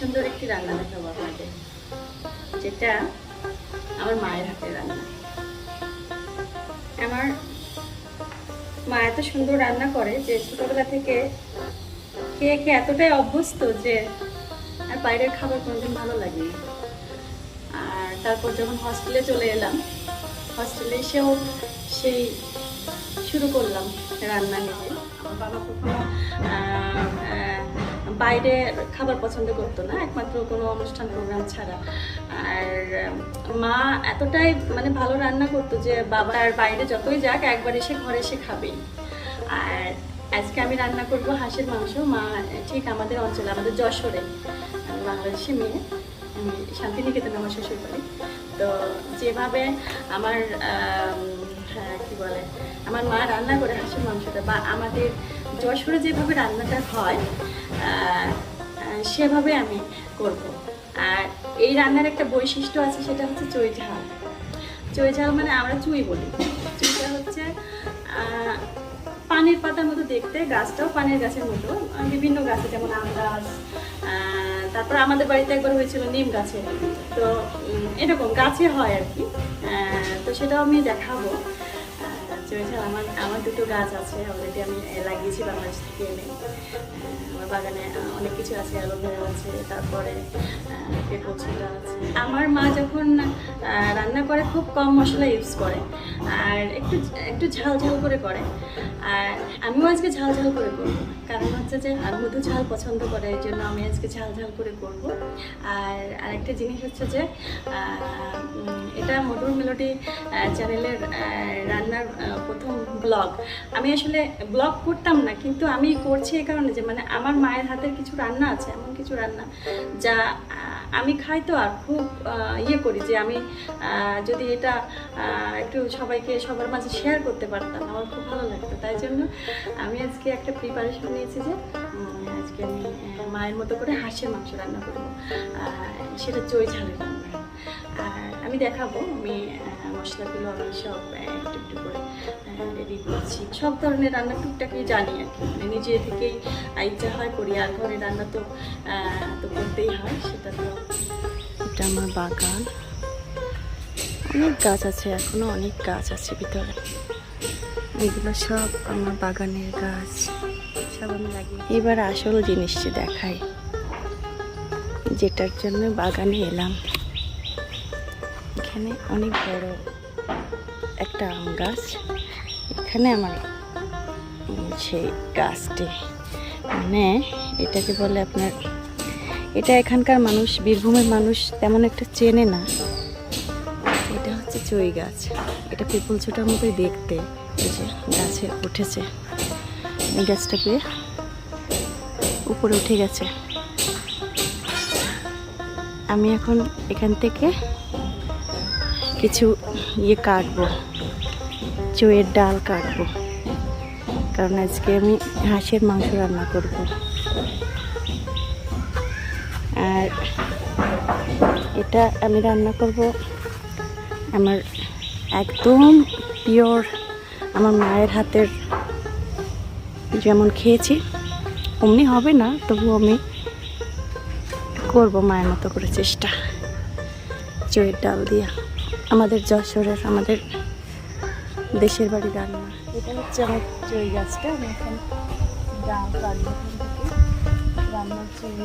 সুন্দর একটি রান্না দেখাবো আপনাদের, যেটা আমার মায়ের হাতের রান্না। আমার মা এত সুন্দর রান্না করে যে ছোটবেলা থেকে খেয়ে খেয়ে এতটাই অভ্যস্ত যে আর বাইরের খাবার কোনোদিন ভালো লাগে আর তারপর যখন হস্টেলে চলে এলাম হস্টেলে এসেও সেই শুরু করলাম রান্না আমার বাবা কখনো বাইরে খাবার পছন্দ করতো না একমাত্র কোনো অনুষ্ঠান প্রোগ্রাম ছাড়া। আর মা এতটাই মানে ভালো রান্না করতো যে বাবা আর বাইরে যতই যাক একবার এসে ঘরে এসে খাবেই। আর আজকে আমি রান্না করব হাঁসের মাংস। মা ঠিক আমাদের অঞ্চলে আমাদের যশোরে বাংলাদেশি মেয়ে শান্তিনিকেতন আমার শ্বশুর বাড়ি তো যেভাবে আমার হ্যাঁ, কি বলে আমার মা রান্না করে হাঁসের মাংসটা বা আমাদের যশোরে যেভাবে রান্নাটা হয় সেভাবে আমি করব। আর এই রান্নার একটা বৈশিষ্ট্য আছে, সেটা হচ্ছে চই ঝাল। চই ঝাল মানে আমরা চুই বলি। চুইটা হচ্ছে পানির পাতার মতো দেখতে, গাছটাও পানির গাছের মতো। বিভিন্ন গাছে, যেমন আম গাছ তারপর আমাদের বাড়িতে একবার হয়েছিল নিম গাছে। তো এরকম গাছে হয় আর কি। তো সেটাও আমি দেখাবো। আহ, আমার আমার দুটো গাছ আছে অলরেডি আমি লাগিয়েছি বাংলাদেশ থেকে এনে। আমার বাগানে অনেক কিছু আছে অ্যালোভেরা আছে তারপরে পেঁপো আছে। আমার মা যখন রান্না করে খুব কম মশলা ইউজ করে। আর একটু একটু ঝাল ঝাল করে করে। আর আমিও আজকে ঝাল ঝাল করে করব। কারণ হচ্ছে যে মধু ঝাল পছন্দ করে এই জন্য আমি আজকে ঝাল ঝাল করে করব। আর আরেকটা জিনিস হচ্ছে যে এটা মধুর মেলোডি চ্যানেলের রান্নার প্রথম ব্লগ। আমি আসলে ব্লগ করতাম না, কিন্তু আমি করছি এই কারণে যে মানে আমার মায়ের হাতের কিছু রান্না আছে, এমন কিছু রান্না যা আমি খাই তো আর খুব ইয়ে করি যে, আমি যদি এটা একটু সবাইকে, সবার মাঝে শেয়ার করতে পারতাম, আমার খুব ভালো লাগতো। তাই জন্য আমি আজকে একটা প্রিপারেশন নিয়েছি যে আজকে আমি মায়ের মতো করে হাঁসের মাংস রান্না করব সেটা চই ঝালের রান্না। আমি দেখাবো আমি মশলাগুলো আমি সব একটু একটু করে রেডি করছি। সব ধরনের রান্না টুকটাকই জানি আর কি। মানে নিজে থেকেই ইচ্ছা হয় করি। আর ঘরে রান্না তো তো করতেই হয় সেটা তো এটা আমার বাগান। অনেক গাছ আছে এখনও অনেক গাছ আছে ভিতরে। এগুলো সব আমার বাগানের গাছ। সব আমি লাগিয়ে এবার আসল জিনিসটি দেখাই। যেটার জন্য বাগানে এলাম। এখানে অনেক বড় একটা আম গাছ। এখানে আমার সেই গাছটি। মানে এটাকে বলে আপনার, এটা এখানকার মানুষ, বীরভূমের মানুষ তেমন একটা চেনে না। এটা হচ্ছে চই গাছ। এটা পিপুল ছোটার মতোই দেখতে। এই যে গাছে উঠেছে। এই গাছটা পেয়ে উপরে উঠে গেছে। আমি এখন এখান থেকে কিছু ইয়ে কাটবো চইয়ের ডাল কাটবো। কারণ আজকে আমি হাঁসের মাংস রান্না করব। আর এটা আমি রান্না করব আমার একদম পিওর, আমার মায়ের হাতের যেমন খেয়েছি, অমনি হবে না তবু আমি করব মায়ের মতো করে চেষ্টা চইয়ের ডাল দিয়া। আমাদের যশোরের, আমাদের দেশের বাড়ি রান্না। এটা হচ্ছে আমার চই গাছটা, আমি এখন ডাল রান্নার জন্য।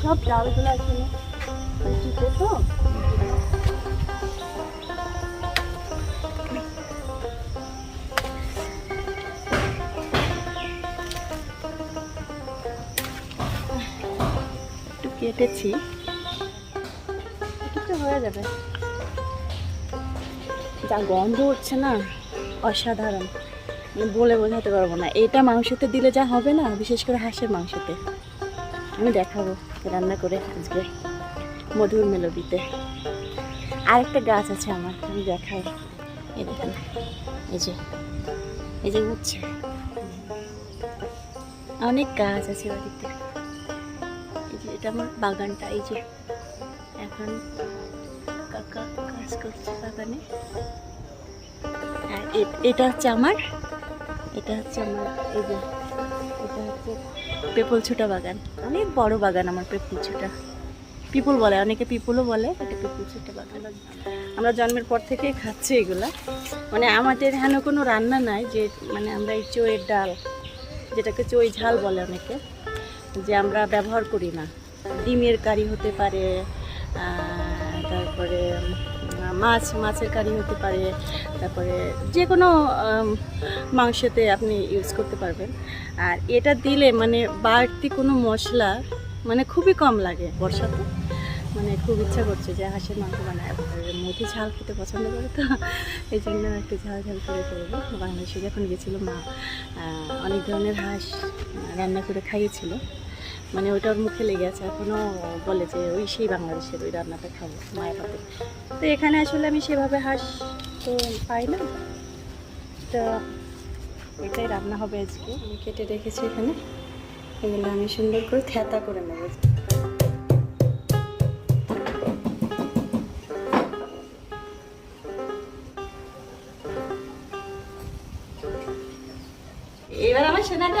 সব ডালগুলো এখানে তো? কেটেছি, একটু হয়ে যাবে। যা গন্ধ উঠছে না, অসাধারণ। বলে বোঝাতে পারব না। এটা মাংসতে দিলে যা হবে না, বিশেষ করে হাঁসের মাংসতে। আমি দেখাবো রান্না করে আজকে মধুর মেলোডিতে। আরেকটা গাছ আছে আমার, আমি দেখাই। এই দেখুন, এই যে এই যে উঠছে অনেক গাছ আছে বাড়িতে এটা আমার বাগানটা, এই যে। এখন কাকা কাজ করছে বাগানে। এটা হচ্ছে আমার, এটা হচ্ছে আমার, এই যে যে পেপল ছোটা বাগান। অনেক বড় বাগান আমার পেপল ছোটা। পিপল বলে, অনেকে পিপলও বলে, এটা পিপল ছোটা বাগান। আমরা জন্মের পর থেকে খাচ্ছি এগুলা। মানে আমাদের এখানে কোনো রান্না নাই, যে মানে আমরা এই চইয়ের ডাল, যেটাকে চই ঝাল বলে অনেকে, যে আমরা ব্যবহার করি না। ডিমের কারি হতে পারে তারপরে মাছ, মাছের কারি হতে পারে, তারপরে যে কোনো মাংসতে আপনি ইউজ করতে পারবেন। আর এটা দিলে মানে বাড়তি কোনো মশলা মানে খুবই কম লাগে বর্ষাতে। মানে খুব ইচ্ছা করছে যে হাঁসের মাংস বানায়। মুখে ঝাল খেতে পছন্দ করে তো, এই জন্য একটু ঝাল ঝাল করে করব। বাংলাদেশে যখন গেছিল মা অনেক ধরনের হাঁস রান্না করে খাইয়েছিল। মানে ওটা ওর মুখে লেগে আছে এখনও বলে যে ওই সেই বাংলাদেশের ওই রান্নাটা খাব মায়ের হাতে। তো এখানে আসলে আমি সেভাবে হাঁস তো পাই না। তো এটাই রান্না হবে আজকে। আমি কেটে রেখেছি এখানে। এগুলো আমি সুন্দর করে থেতা করে নেব। এবার আমার সোনাটা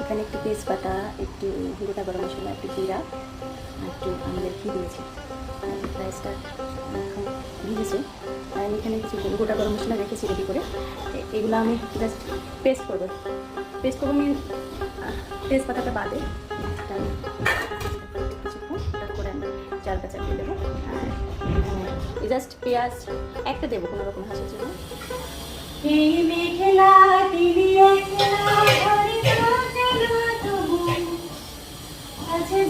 এখানে একটু তেজপাতা, একটু গোটা গরম মশলা, একটু জিরা, আর একটু আমাদের ঘি দিয়েছি। রাইসটা ভিজেছে। আর আমি এখানে কিছু গোটা গরম মশলা রেখেছি রেডি করে। এগুলো আমি জাস্ট পেস্ট করব। পেস্ট করব আমি তেজপাতাটা বাদে। দেবো। জাস্ট পেঁয়াজ একটা দেবো কোনো রকম হাসির জন্য। এই মেঘলা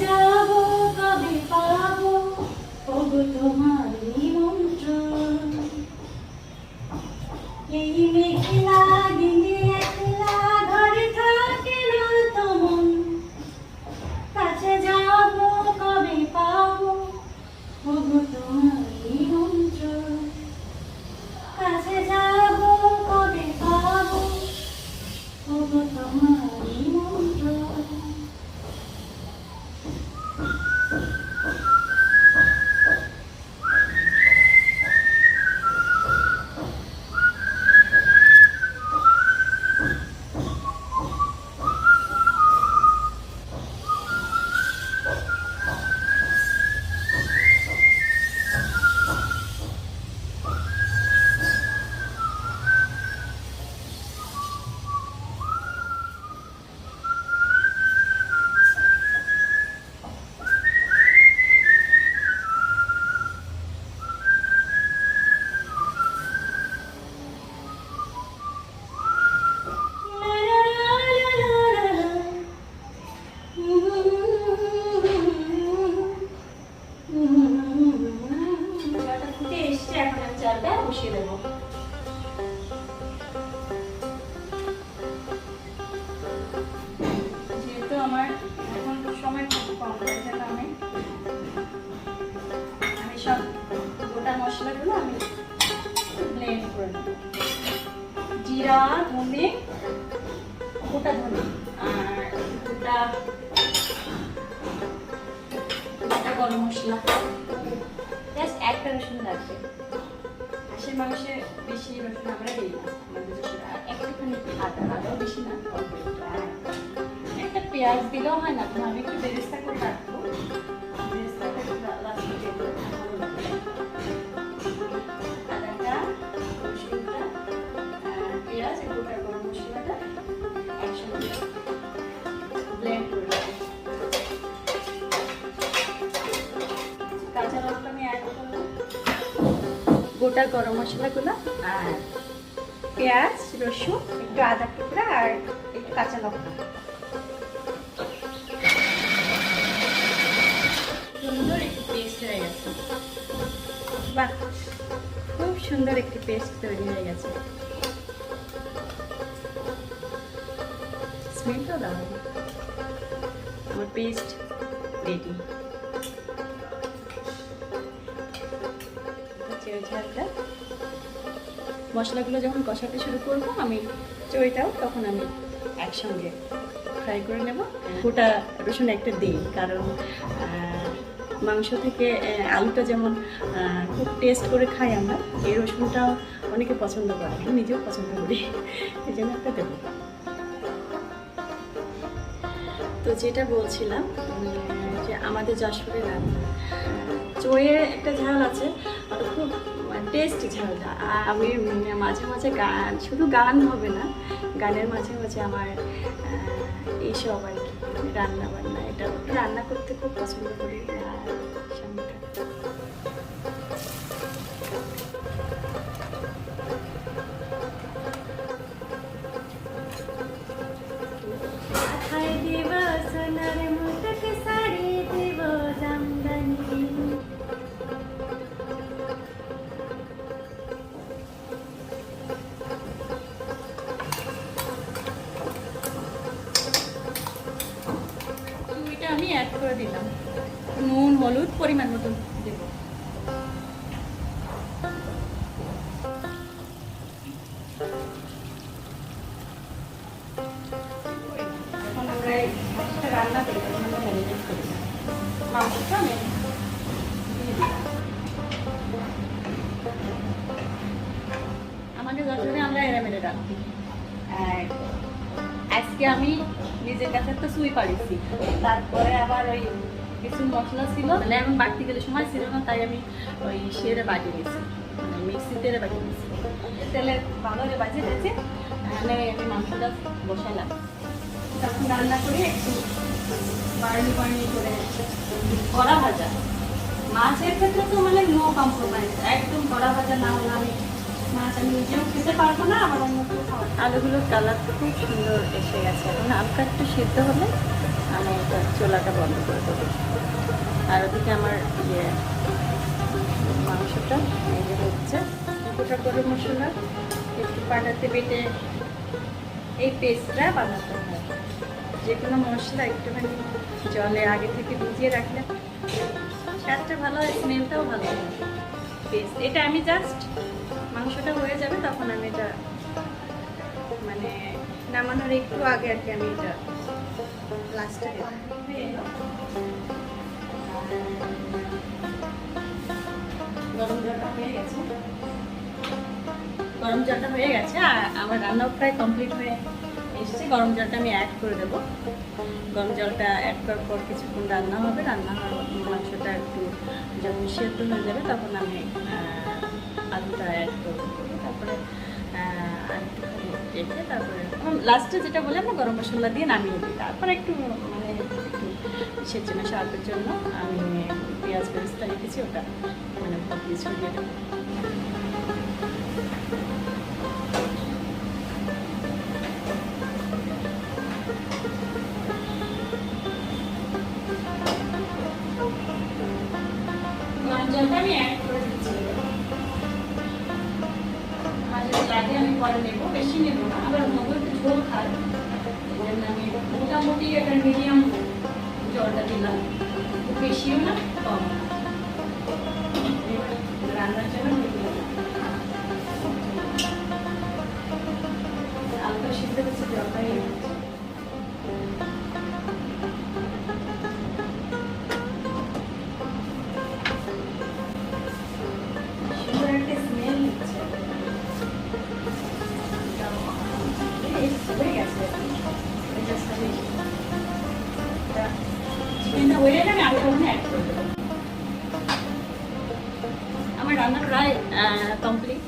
যাব কবে পাব? এই মেঘলা দিলি ওগো তোমার সব গোটা মশলাগুলো আমি ব্লেন্ড করে নেব। জিরা, ধনে, গোটা ধনে, আর গোটা গরম মশলা। জাস্ট একটা রসুন লাগবে। হাঁসের মাংসে বেশি রসুন আমরা দিই না একটুখানি আদা, আদাও বেশি না একটা। পেঁয়াজ দিলেও হয় না আমি একটু বেরেস্তা করে রাখব। গোটা গরম মশলাগুলো আর পেঁয়াজ রসুন একটু আদা টুকরা আর একটু কাঁচা লঙ্কা। সুন্দর একটি পেস্ট হয়ে গেছে। বাহ খুব সুন্দর একটি পেস্ট তৈরি হয়ে গেছে। স্মেলটাও দারুণ। আমার পেস্ট রেডি ঝালটা মশলাগুলো যখন কষাতে শুরু করব, আমি চইটাও তখন আমি একসঙ্গে ফ্রাই করে নেব। গোটা রসুন একটা দিই, কারণ মাংস থেকে আলুটা যেমন খুব টেস্ট করে খাই আমরা, এই রসুনটাও অনেকে পছন্দ করে, আমি নিজেও পছন্দ করি, এই জন্য একটা দেবো। তো যেটা বলছিলাম, যে আমাদের যশোরের রান্না একটা ঝাল আছে টেস্টি ঝালটা আমি মানে মাঝে মাঝে গান, শুধু গান হবে না, গানের মাঝে মাঝে আমার এইসব আর কি রান্না বান্না এটা রান্না করতে খুব পছন্দ করি, আর আমি অ্যাড করে দিলাম। নুন হলুদ পরিমাণ মতন। মশলা ছিল। তাহলে এখন বাড়তে গেলে সময় ছিল না, তাই আমি ওই সেরে বাটি মানে মিক্সিতে বাটি নিয়েছি। তেলে ভালো করে বাজে গেছে তাহলে আমি মাংসটা বসালাম। তখন রান্না করে একটু বাড়ি বাড়ি করে। কড়া ভাজা। মাছের ক্ষেত্রে তো মানে নো কম্প্রোমাইজ একদম কড়া ভাজা না হলে আমি মাছ আমি নিজেও খেতে পারব না, আবার অন্য আলুগুলোর কালার তো খুব সুন্দর এসে গেছে। এখন হালকা একটু সিদ্ধ হলে আমি এটা চোলাটা বন্ধ করে দেবো। আর ওদিকে আমার ইয়ে মাংসটা এই যে হচ্ছে। গোটা গরম মশলা, একটু পাটাতে বেটে এই পেস্টটা বানাতে হয় যে কোনো মশলা একটুখানি জলে আগে থেকে ভিজিয়ে রাখলে স্বাদটা ভালো হয়, স্মেলটাও ভালো পেস্ট, এটা আমি জাস্ট মাংসটা হয়ে যাবে তখন আমি এটা মানে নামানোর একটু আগে আর কি আমি এটা লাস্টে গরম জলটা হয়ে গেছে। গরম জলটা হয়ে গেছে আর আমার রান্নাও প্রায় কমপ্লিট হয়ে এসছে। গরম জলটা আমি অ্যাড করে দেবো। গরম জলটা অ্যাড করার পর কিছুক্ষণ রান্না হবে। রান্না হওয়ার মাংসটা একটু যখন সেদ্ধ হয়ে যাবে, তখন আমি আলুটা অ্যাড করব তারপরে তারপরে লাস্টে যেটা বললাম না, গরম মশলা দিয়ে নামিয়ে দিই। তারপরে একটু মানে কিসের জন্য জন্য আমি পেঁয়াজ বেরেস্তা রেখেছি, ওটা মানে দিয়ে আমি আমি পরে নেব, বেশি নেব আবার মগু একটু ঝোল মোটামুটি একটা মিডিয়াম জলটা দিলাম। বেশিও না কম। রান্নার জন্য হালকা সিদ্ধ হচ্ছে জলটাই হয়ে গেলে আমার রান্না প্রায় কমপ্লিট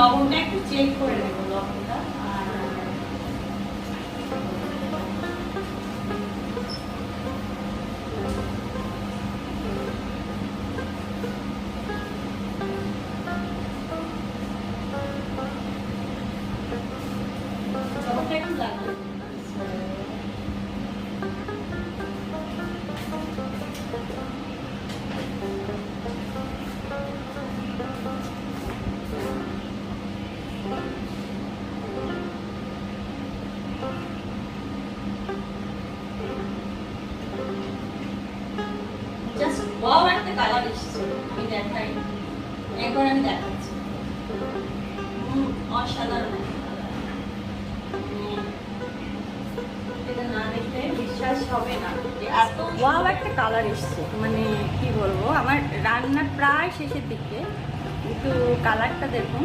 লবণটা একটু চেক করে নেব লবণটা একবার আমি দেখাচ্ছি অসাধারণ। একটা colour। হুম। এটা না দেখলে বিশ্বাস হবে না এত ওয়াও একটা কালার এসেছে। মানে কি বলব আমার রান্নার প্রায় শেষের দিকে। কিন্তু কালারটা দেখুন।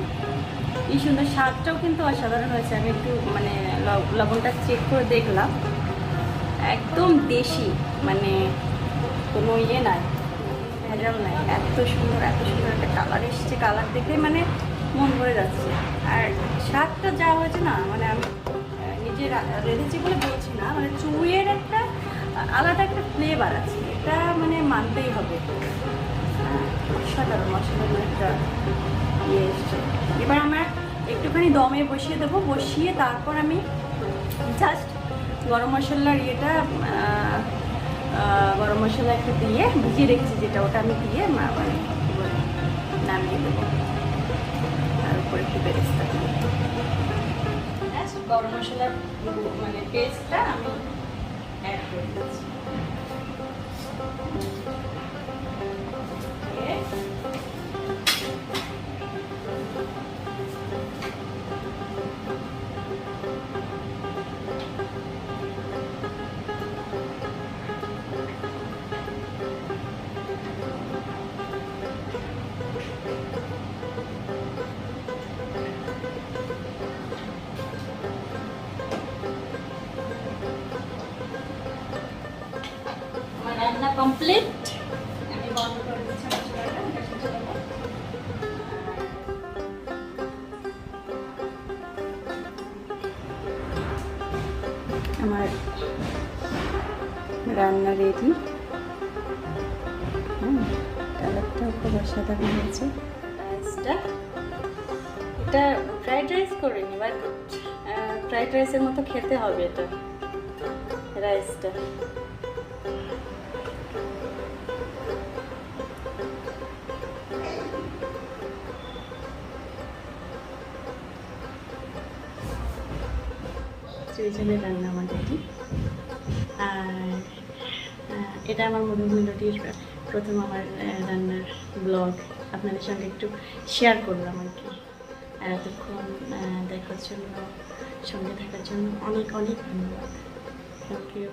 কি সুন্দর স্বাদটাও কিন্তু অসাধারণ হয়েছে। আমি একটু মানে লবণটা চেক করে দেখলাম। একদম দেশি মানে কোনো ইয়ে নাই। ভেজাল নাই এত সুন্দর এত সুন্দর একটা কালার এসছে কালার দেখে মানে মন ভরে যাচ্ছে। আর স্বাদটা যা হয়েছে না মানে আমি নিজে রেঁধেছি বলে বলছি না মানে চুইয়ের একটা আলাদা একটা ফ্লেভার আছে। এটা মানে মানতেই হবে। হ্যাঁ, অসাধারণ একটা ইয়ে এসছে। এবার আমার একটুখানি দমে বসিয়ে দেবো। বসিয়ে তারপর আমি জাস্ট গরম মশলার ইয়েটা গরম মশলা একটু দিয়ে ভিজিয়ে রেখেছি যেটা ওটা আমি দিয়ে মা- বলে, নামিয়ে দেবো। তার উপরে একটু বেরেস্তা দিয়ে। গরম মশলার মানে পেস্টটা আমি অ্যাড করে দিচ্ছি। কমপ্লিট। আমার রান্না রেডি কালারটাও খুব অসাধারণ হয়েছে এটা ফ্রাইড রাইস করিনি বাট ফ্রাইড রাইসের মতো খেতে হবে এটা রাইসটা সুইজনের রান্না আমার এটি আর আহ, এটা আমার মধু মেলোডির প্রথম আমার রান্নার ব্লগ আপনাদের সঙ্গে একটু শেয়ার করলাম আর কি। আর এতক্ষণ দেখার জন্য সঙ্গে থাকার জন্য অনেক অনেক ধন্যবাদ। Thank you